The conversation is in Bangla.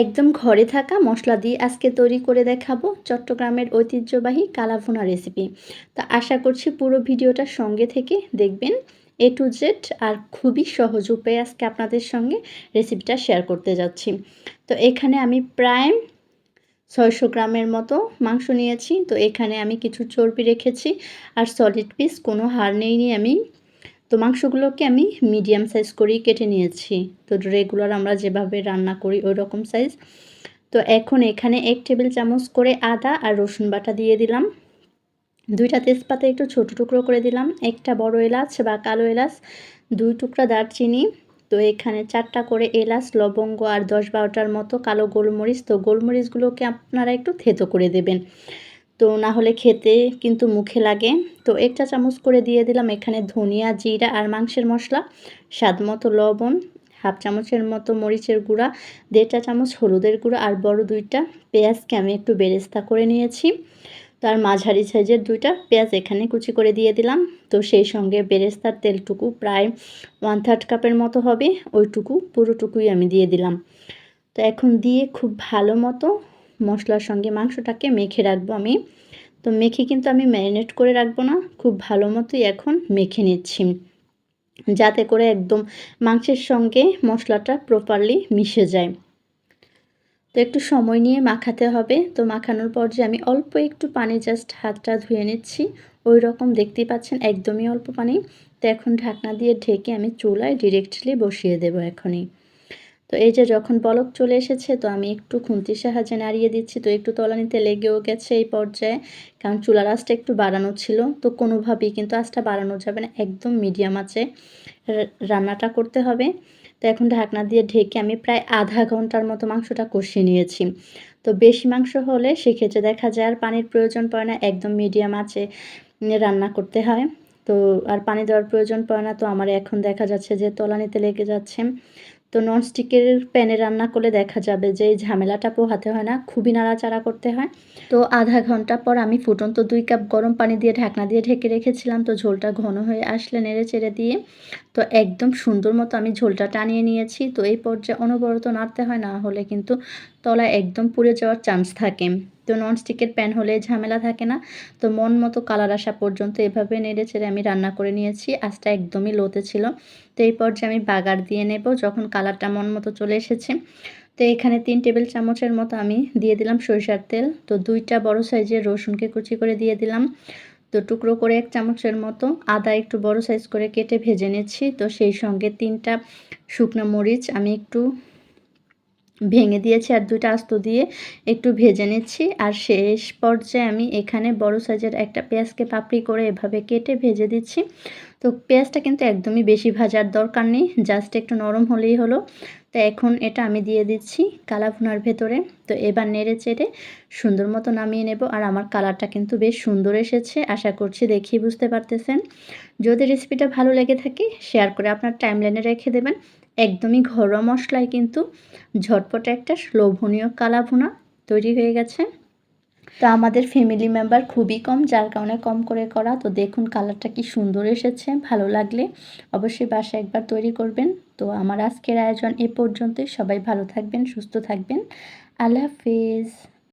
একদম ঘরে থাকা মশলা দিয়ে আজকে তৈরি করে দেখাবো চট্টগ্রামের ঐতিহ্যবাহী কালাভুনা রেসিপি তা আশা করছি পুরো ভিডিওটা সঙ্গে থেকে দেখবেন। এ টু জেড আর খুবই সহজ উপায়ে আজকে আপনাদের সঙ্গে রেসিপিটা শেয়ার করতে যাচ্ছি। তো এখানে আমি প্রায় ছয়শো গ্রামের মতো মাংস নিয়েছি। তো এখানে আমি কিছু চর্বি রেখেছি আর সলিড পিস কোনো হার নেই আমি। তো মাংসগুলোকে আমি মিডিয়াম সাইজ করেই কেটে নিয়েছি। তো রেগুলার আমরা যেভাবে রান্না করি ওই রকম সাইজ তো এখন এখানে এক টেবিল চামচ করে আদা আর রসুন বাটা দিয়ে দিলাম। দুইটা তেজপাতা একটু ছোটো টুকরো করে দিলাম। একটা বড় এলাচ বা কালো এলাচ, দুই টুকরা দারচিনি। তো এখানে চারটা করে এলাচ, লবঙ্গ আর দশ বারোটার মতো কালো গোলমরিচ। তো গোলমরিচগুলোকে আপনারা একটু থেতো করে দেবেন। তো না হলে খেতে কিন্তু মুখে লাগে। তো একটা চামচ করে দিয়ে দিলাম এখানে ধনিয়া, জিরা আর মাংসের মশলা, স্বাদ মতো লবণ, হাফ চামচের মতো মরিচের গুঁড়া দেড়টা চামচ হলুদের গুঁড়া আর বড় দুইটা পেঁয়াজকে আমি একটু বেরেস্তা করে নিয়েছি। তার মাঝারি সাইজের দুইটা পেঁয়াজ এখানে কুচি করে দিয়ে দিলাম। তো সেই সঙ্গে বেরেস্তার তেলটুকু প্রায় ওয়ান থার্ড কাপের মতো হবে, ওইটুকু, পুরোটুকুই আমি দিয়ে দিলাম। তো এখন দিয়ে খুব ভালো মতো মশলার সঙ্গে মাংসটাকে মেখে রাখব আমি। তো মেখে কিন্তু আমি ম্যারিনেট করে রাখব না, খুব ভালো মতোই এখন মেখে নিচ্ছি। যাতে করে একদম মাংসের সঙ্গে মশলাটা প্রপারলি মিশে যায়। তো একটু সময় নিয়ে মাখাতে হবে। তো মাখানোর পর যে আমি অল্প একটু পানি জাস্ট হাতটা ধুয়ে নিচ্ছি, ওই রকম দেখতেই পাচ্ছেন একদমই অল্প পানি। তো এখন ঢাকনা দিয়ে ঢেকে আমি চুলায় ডিরেক্টলি বসিয়ে দেবো এখনই। তো এই যে যখন বলক চলে এসেছে, তো আমি একটু খুন্তির সাহায্যে নাড়িয়ে দিচ্ছি। তো একটু তলানিতে লেগেও গেছে এই পর্যায়ে, কারণ চুলার আঁচটা একটু বাড়ানো ছিল। তো কোনোভাবেই কিন্তু আঁচটা বাড়ানো যাবে না, একদম মিডিয়াম আছে রান্নাটা করতে হবে। তো এখন ঢাকনা দিয়ে ঢেকে আমি প্রায় আধা ঘণ্টার মতো মাংসটা কষিয়ে নিয়েছি। তো বেশি মাংস হলে সেক্ষেত্রে দেখা যায় আর পানির প্রয়োজন পড়ে না, একদম মিডিয়াম আছে রান্না করতে হয়। তো আর পানি দেওয়ার প্রয়োজন পড়ে না, তো আমার এখন দেখা যাচ্ছে যে তলানিতে লেগে যাচ্ছে। তো ননস্টিকের প্যানে রান্না করলে দেখা যাবে যে এই ঝামেলাটা পোহাতে হয় না, খুবই নাড়াচাড়া করতে হয়। তো আধা ঘণ্টা পর আমি ফুটন্ত দুই কাপ গরম পানি দিয়ে ঢাকনা দিয়ে ঢেকে রেখেছিলাম, তো ঝোলটা ঘন হয়ে আসলে নেড়ে চেড়ে দিয়ে, তো একদম সুন্দর মতো আমি ঝোলটা টানিয়ে নিয়েছি। তো এই পর্যায়ে অনবরত নাড়তে হয়, না হলে কিন্তু তলায় একদম পুড়ে যাওয়ার চান্স থাকে। তো ননস্টিকের প্যান হলে ঝামেলা থাকে না। তো মন মতো কালার আসা পর্যন্ত এভাবে নেড়ে চেড়ে আমি রান্না করে নিয়েছি। আজটা একদমই লোতে ছিল। তো এই পর্যায়ে আমি বাগার দিয়ে নেব যখন কালারটা মন মতো চলে এসেছে। তো এখানে তিন টেবিল চামচের মতো আমি দিয়ে দিলাম সরিষার তেল। তো দুইটা বড় সাইজের রসুনকে কুচি করে দিয়ে দিলাম। তো টুকরো করে এক চামচের মতো আদা একটু বড় সাইজ করে কেটে ভেজে নিচ্ছি। তো সেই সঙ্গে তিনটা শুকনো মরিচ আমি একটু ভেঙে দিয়েছি আর দুইটা আস্ত দিয়ে একটু ভেজে নিচ্ছি। আর শেষ পর্যায়ে আমি এখানে বড় সাইজের একটা পেঁয়াজকে পাপড়ি করে এভাবে কেটে ভেজে দিচ্ছি। তো পেঁয়াজটা কিন্তু একদমই বেশি ভাজার দরকার নেই জাস্ট একটু নরম হলেই হলো। তো এখন এটা আমি দিয়ে দিচ্ছি কালাভুনার ভেতরে। তো এবার নেড়ে চেড়ে সুন্দর মতো নামিয়ে নেব। আর আমার কালারটা কিন্তু বেশ সুন্দর এসেছে, আশা করছি দেখিয়ে বুঝতে পারতেছেন। যদি রেসিপিটা ভালো লেগে থাকে শেয়ার করে আপনার টাইমলাইনে রেখে দেবেন। একদমই ঘরোয়া মশলায় কিন্তু ঝটপট একটা লোভনীয় কালাভুনা তৈরি হয়ে গেছে। তো আমাদের ফ্যামিলি মেম্বার খুবই কম, যার কারণে কম করে করা। তো দেখুন কালারটা কি সুন্দর এসেছে, ভালো লাগলে অবশ্যই বাসা একবার তৈরি করবেন। তো আমার আজকের আয়োজন এ পর্যন্তই। সবাই ভালো থাকবেন, সুস্থ থাকবেন। আল্লাহ হাফিজ।